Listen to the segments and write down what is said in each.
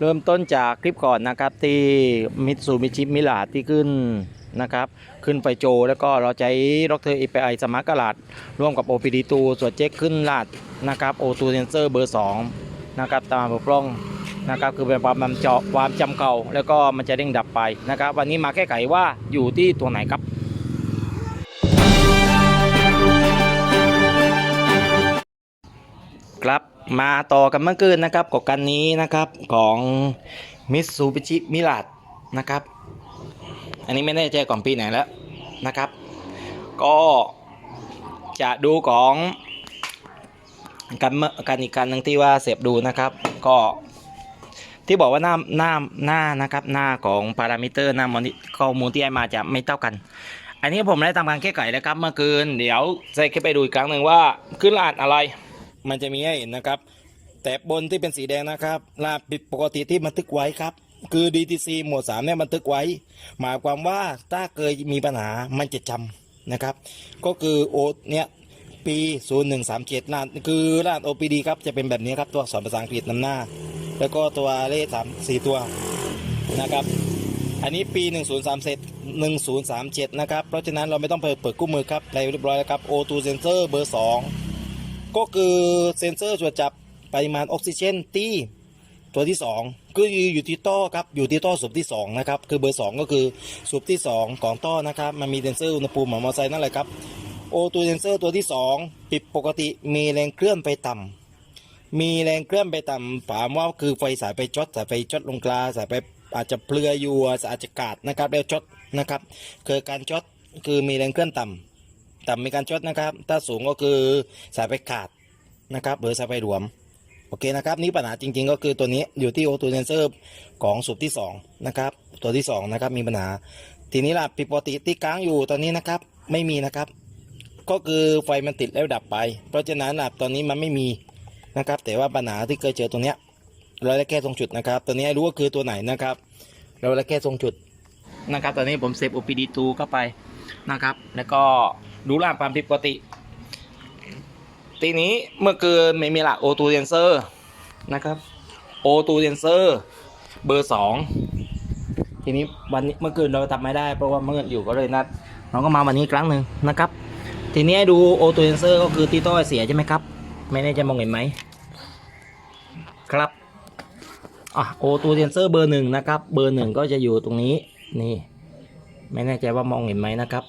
เริ่มต้นจากคลิปก่อนนะครับที่มิตซูมิชิมิลาที่ขึ้นนะครับขึ้นไฟโจแล้วก็เราใช้ล็อกเทอร์ API สมาร์ทกลาดร่วมกับ OPD ตูส่วนเจ๊กขึ้นลาดนะครับโอทูเซนเซอร์เบอร์2นะครับตามบกพร่องนะครับคือเป็นความจำเจาะความจำเก่า แล้วก็มันจะเด้งดับไปนะครับ วันนี้มาแก้ไขว่าอยู่ที่ตัวไหนครับครับ มาต่อกันเมื่อคืนนะครับกับกันนี้นะครับของมิตซูบิชิมิลาดนะครับ อันนี้ไม่แน่ใจก่อนปีไหนแล้วนะครับ ก็จะดูของกันเมื่อกันอีกการหนึ่งที่ว่าเสียบดูนะครับ ก็ที่บอกว่าหน้าหน้าหน้านะครับหน้าของพารามิเตอร์หน้ามอนิข้อมูลที่ให้มาจะไม่เท่ากัน อันนี้ผมได้ทำการแก้ไขแล้วครับเมื่อคืน เดี๋ยวจะไปดูอีกครั้งหนึ่งว่าขึ้นรหัสอะไร มันจะมีให้เห็นนะครับ แต่บนที่เป็นสีแดงนะครับรหัสผิดปกติที่บันทึกไว้ครับ คือ DTC หมวด3เนี่ยบันทึกไว้ หมายความว่าถ้าเคยมีปัญหามันจะจำนะครับ ก็คือโอเนี่ยปี 0137รหัสคือรหัส OPD ครับจะเป็นแบบนี้ครับตัวสอักษรภาษาอังกฤษนำหน้า แล้วก็ตัวเลข3 4ตัวนะครับ อันนี้ปี 1037 1037 นะครับ เพราะฉะนั้นเราไม่ต้องเปิดเปิดกู้มือครับในเรียบร้อยแล้วครับ O2 sensor เบอร์ 2 ก็คือเซนเซอร์ตรวจจับปริมาณออกซิเจนที่ตัวที่ 2 ก็คืออยู่ที่ท่อครับอยู่ที่ท่อสูบที่2นะครับคือเบอร์ 2 ก็คือสูบที่ 2 ของท่อนะครับมันมีเซนเซอร์อุณหภูมิของมอเตอร์ไซค์นั่นแหละครับโอตัวเซนเซอร์ตัวที่2ผิดปกติมีแรงเคลื่อนไปต่ำมีแรงเคลื่อนไปต่ำถามว่าคือไฟสายไฟช็อตสายไฟช็อตลงกลางสายไฟอาจจะเปลือยอยู่อาจจะขาดนะครับแล้วช็อตนะครับคือการช็อตคือมีแรงเคลื่อนต่ำ ต่ำมีการช็อตนะครับ ถ้าสูงก็คือสายไฟขาดนะครับหรือสายไฟหลวม โอเคนะครับ นี่ปัญหาจริง ๆ ก็คือตัวนี้อยู่ที่โอตูเซนเซอร์ของสูบที่สองนะครับตัวที่สองนะครับมีปัญหา ทีนี้ล่ะผิปกติที่ค้างอยู่ตอนนี้นะครับไม่มีนะครับ ก็คือไฟมันติดแล้วดับไป เพราะฉะนั้นล่ะตอนนี้มันไม่มีนะครับ แต่ว่าปัญหาที่เคยเจอตัวเนี้ยเราได้แก้ตรงจุดนะครับตัวนี้รู้ว่าคือตัวไหนนะครับ เราได้แก้ตรงจุดนะครับ ตอนนี้ผมเซฟ OPD ตูเข้าไปนะครับ แล้วก็ ดูร่างความผิดปกติทีนี้เมื่อคืนไม่มีหลัก O2 sensor นะครับ O2 sensor เบอร์2ทีนี้วันนี้เมื่อคืนเราทำไม่ได้เพราะว่าเมื่ออยู่ก็เลยนัดเราก็มาวันนี้ครั้งหนึ่งนะครับ ทีนี้ให้ดู O2 sensor ก็คือที่ต้อเสียใช่ไหมครับ ไม่แน่ใจมองเห็นไหมครับอะโอตัวเซนเซอร์เบอร์หนึ่งนะครับเบอร์หนึ่งก็จะอยู่ตรงนี้นี่ ไม่แน่ใจว่ามองเห็นไหมนะครับ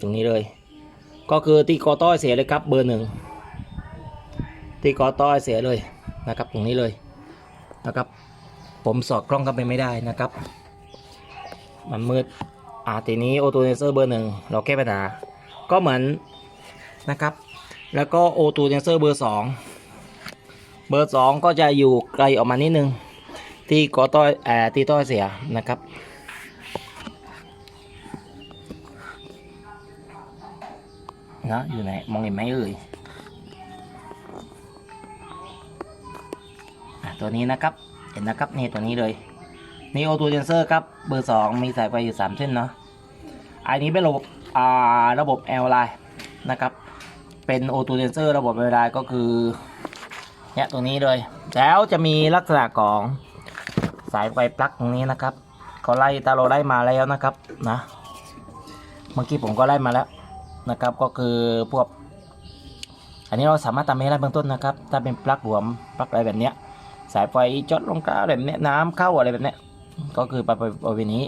ตรงนี้เลย ก็คือที่กอต้อยเสียเลยครับเบอร์หนึ่งที่กอต้อยเสียเลยนะครับตรงนี้เลยนะครับ ผมสอดกล้องเข้าไปไม่ได้นะครับ มันมืดอ่าทีนี้โอโตเนเซอร์เบอร์หนึ่งเราแก้ปัญหาก็เหมือนนะครับ แล้วก็โอทูเนเซอร์เบอร์สองเบอร์สองก็จะอยู่ไกลออกมานิดนึงที่กอต้อยแอที่ต้อยเสียนะครับ เนาะอยู่ไหนมองเห็นไหมเอ่ยตัวนี้นะครับเห็นนะครับนี่ตัวนี้เลยนี่โอทูเซนเซอร์ครับเบอร์สองมีสายไฟอยู่สามเส้นเนาะอันนี้เป็นระบบอ่าระบบแอลไลน์นะครับ เป็นโอทูเซนเซอร์ระบบเวลาก็คือเนี่ยตัวนี้เลย แล้วจะมีลักษณะของสายไฟปลั๊กตรงนี้นะครับก็ไล่ตาเราไล่มาแล้วนะครับนะเมื่อกี้ผมก็ไล่มาแล้ว นะครับก็คือพวก อันนี้เราสามารถทำให้ได้เบื้องต้นนะครับ ถ้าเป็นปลั๊กหลวมปลั๊กอะไรแบบเนี้ยสายไฟจอดลงกลางแบบเนี้ยน้ำเข้าอะไรแบบเนี้ยก็คือไปบริเวณนี้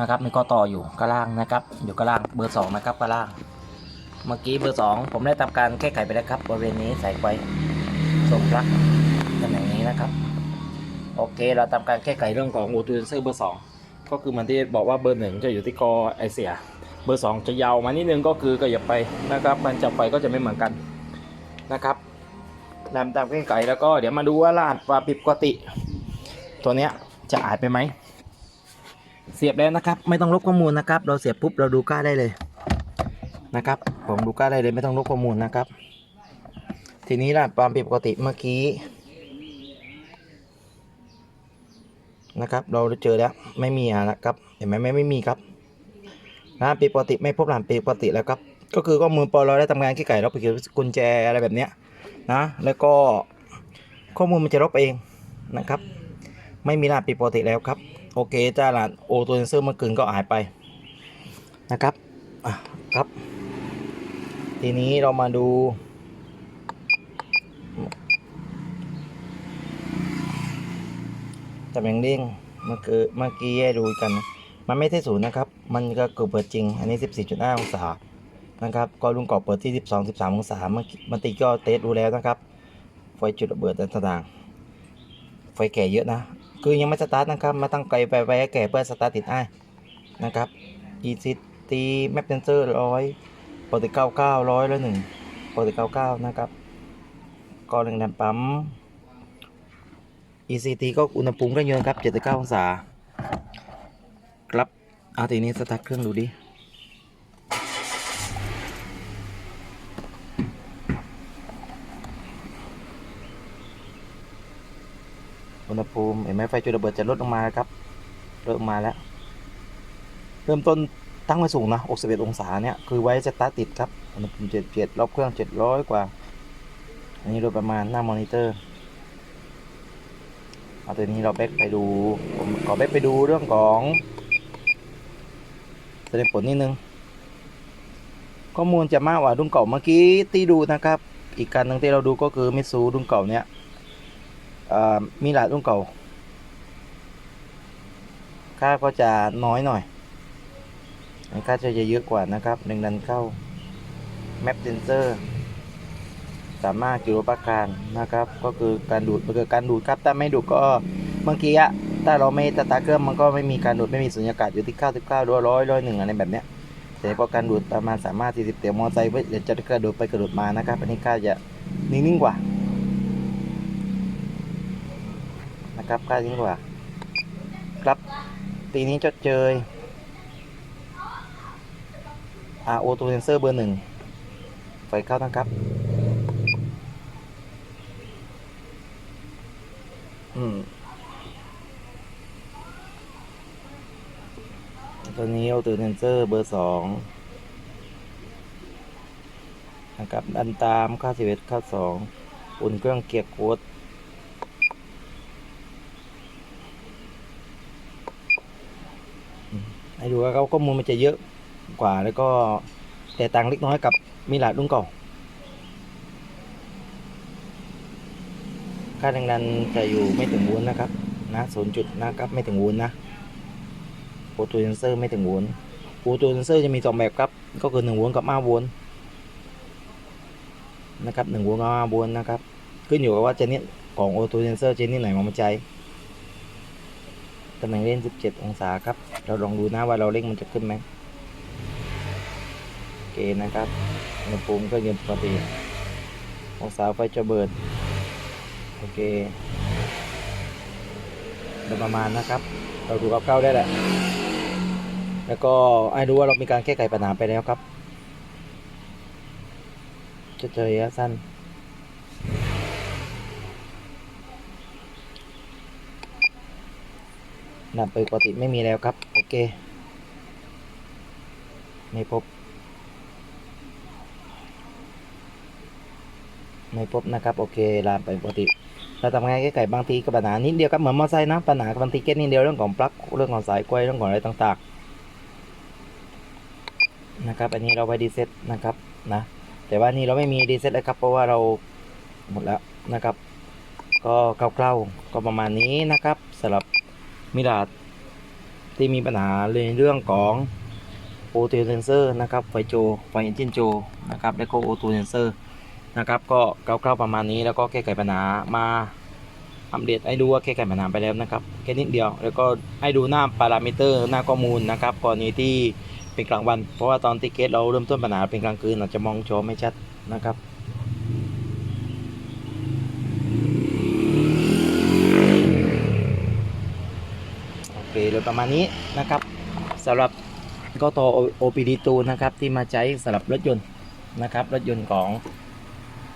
นะครับนี่ก็ต่ออยู่กระล่างนะครับ อยู่กระล่างเบอร์สองนะครับกระล่าง เมื่อกี้เบอร์สองผมได้ทำการแก้ไขไปแล้วครับบริเวณนี้สายไฟส่งปลั๊กตำแหน่งนี้นะครับ โอเคเราทำการแก้ไขเรื่องของโอทูเซนเซอร์เบอร์สองก็คือมันที่บอกว่าเบอร์หนึ่งจะอยู่ที่คอไอเสีย เบอร์สองจะยาวมานิดนึงก็คือก็อย่าไปนะครับมันจับไฟก็จะไม่เหมือนกันนะครับนำตามแก้ไขแล้วก็เดี๋ยวมาดูว่ารหัสความผิดปกติ ตัวเนี้ยจะหายไปไหม เสียบแล้วนะครับ ไม่ต้องลบข้อมูลนะครับ เราเสียบปุ๊บเราดูค่าได้เลยนะครับ ผมดูค่าได้เลยไม่ต้องลบข้อมูลนะครับ ทีนี้ล่ะความผิดปกติเมื่อกี้นะครับ เราเจอแล้วไม่มีอะนะครับ เห็นไหมไม่ไม่มีครับ นะผิดปกติไม่พบหลักผิดปกติแล้วครับ ก็คือข้อมูลปอเราได้ทำงานขี้ไก่เราไปเกี่ยวกุญแจอะไรแบบเนี้ยนะแล้วก็ข้อมูลมันจะลบเองนะครับ ไม่มีรหัสผิดปกติแล้วครับโอเคจ้ารหัสโอตัวเซนเซอร์เมื่อคืนก็หายไปนะครับอะครับ ทีนี้เรามาดูตำแหน่งเด้งเมื่อกี้เมื่อกี้ดูกัน มันไม่ใช่ศูนย์นะครับ มันก็เกิดเปิดจริง อันนี้ 14.5 องศา นะครับ ก็ลุงกอบเปิดที่ 12 13 องศาเมื่อกี้เมื่อกี้ก็เทสดูแล้วนะครับ ไฟจุดระเบิดต่างๆ ไฟแก่เยอะนะ คือยังไม่สตาร์ทนะครับ มาตั้งไกลไปไปแก่เพื่อสตาร์ทติดอ้ายนะครับ ECT Map Sensor ร้อยปกติ99ร้อยแล้วหนึ่งปกติ99 นะครับ ก็แรงดันปั๊ม ECT ก็อุณหภูมิก็เยอะครับ 79 องศา เอาทีนี้สตาร์ทเครื่องดูดิอุณหภูมิเห็นไหมไฟจุดระเบิดจะลดลงมาครับลดลงมาแล้ว เริ่มต้นตั้งไว้สูงนะ61องศาเนี่ย คือไว้สตาร์ทติดครับอุณหภูมิ77รอบเครื่อง 700 กว่า อันนี้โดยประมาณหน้ามอนิเตอร์เอาตัวนี้เราแบกไปดูผมขอแบกไปดูเรื่องของ แสดงผลนิดนึง ข้อมูลจะมากกว่ารุ่นเก่าเมื่อกี้ที่ดูนะครับ อีกการหนึ่งที่เราดูก็คือมิซูรุ่นเก่าเนี่ยมีหลายรุ่นเก่า ค่าก็จะน้อยหน่อยค่าจะเยอะกว่านะครับหนึ่งดันเข้า Map Sensor สามารถกิโลประการนะครับ ก็คือการดูดมันคือการดูดครับถ้าไม่ดูดก็เมื่อกี้อะ ถ้าเราไม่สตาร์ทเครื่องมันก็ไม่มีการดูดไม่มีสุญญากาศอยู่ที่99ด้วยร้อยร้อยหนึ่งอะไรแบบเนี้ยแต่ก็การดูดประมาณสามารถ40เตียวมอไซค์เดี๋ยวจะกระโดดไปกระโดดมานะครับอันนี้ค่าจะนิ่งๆกว่านะครับค่านิ่งกว่า ครับตีนี้จดเจย RO ตัวเซนเซอร์เบอร์หนึ่งไฟเข้านะครับอืม ตัวนี้เอาตัวเซนเซอร์เบอร์สองนะครับดันตามค่าสิบเอ็ดค่าสองอุ่นเครื่องเกียร์โค้ดให้ดูว่าเขาข้อมูลมันจะเยอะกว่าแล้วก็แต่ต่างเล็กน้อยกับมีหลายรุ่นเก่าค่าแรงดันจะอยู่ไม่ถึงวลต์นะครับ นะศูนย์จุดนะครับไม่ถึงวลต์นะ โอตัวเซนเซอร์ไม่ถึงโวลต์โอตัวเซนเซอร์จะมีสองแบบครับ ก็คือหนึ่งโวลต์กับห้าโวลต์นะครับหนึ่งโวลต์กับห้าโวลต์นะครับ ขึ้นอยู่กับว่าเจนิตของโอตัวเซนเซอร์เจนิตไหนมามาใจตำแหน่งเล่น 17 องศาครับ เราลองดูนะว่าเราเล่งมันจะขึ้นไหมโอเคนะครับอุณหภูมิก็เย็นปกติ องศาไฟจะเบิด โอเคประมาณนะครับ เราดูกับเก้าได้แหละ แล้วก็ไอ้ดูว่าเรามีการแก้ไขปัญหาไปแล้วครับจะเจอระยะสั้น นับไปปกติไม่มีแล้วครับ โอเค ไม่พบ ไม่พบนะครับ โอเคลามไปปกติเราทำไงแก้ไขบางทีก็ปัญหานิดเดียวครับเหมือนมอไซค์นะปัญหาบางทีแค่นิดเดียวเรื่องของปลั๊กเรื่องของสายกล้วยเรื่องของอะไรต่าง นะครับ อันนี้เราไปดีเซ็ตนะครับนะ แต่ว่านี่เราไม่มีดีเซ็ตเลยครับ เพราะว่าเราหมดแล้วนะครับ ก็คร่าวๆก็ประมาณนี้นะครับสำหรับมิลาดที่มีปัญหาในเรื่องของโอ t ูเซนเซอร์นะครับ ไฟโจ ไฟเอนจินโจนะครับ และก็โอ t ูเซนเซอร์นะครับ ก็คร่าวๆประมาณนี้แล้วก็แก้ไขปัญหามาอัปเดตให้ดูว่าแก้ไขปัญหาไปแล้วนะครับแค่นิดเดียว แล้วก็ให้ดูหน้าพารามิเตอร์หน้าข้อมูลนะครับกรณีที่ เป็นกลางวัน เพราะว่าตอนที่เกสเราเริ่มต้นปัญหาเป็นกลางคืนอาจจะมองโชว์ไม่ชัดนะครับโอเคเลยประมาณนี้นะครับสำหรับก็ต่อ OPD ตูนะครับที่มาใช้สำหรับรถยนต์นะครับ รถยนต์ของ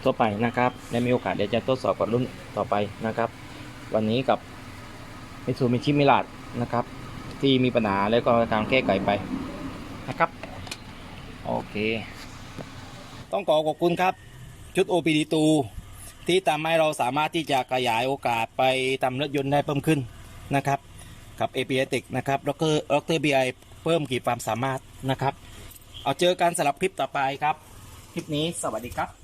ทั่วไปนะครับและมีโอกาสเดี๋ยวจะทดสอบกับรุ่นต่อไปนะครับ วันนี้กับมิซูมิชิมิลาดนะครับ ที่มีปัญหาแล้วก็การแก้ไขไป นะครับ โอเค ต้องขอขอบคุณครับ ชุด OPD ตูที่ทำให้เราสามารถที่จะขยายโอกาสไปทำรถยนต์ได้เพิ่มขึ้นนะครับ กับ a p i t e c นะครับดรดร BI เพิ่มขีดความสามารถนะครับ เอาเจอกันสำหรับคลิปต่อไปครับ คลิปนี้สวัสดีครับ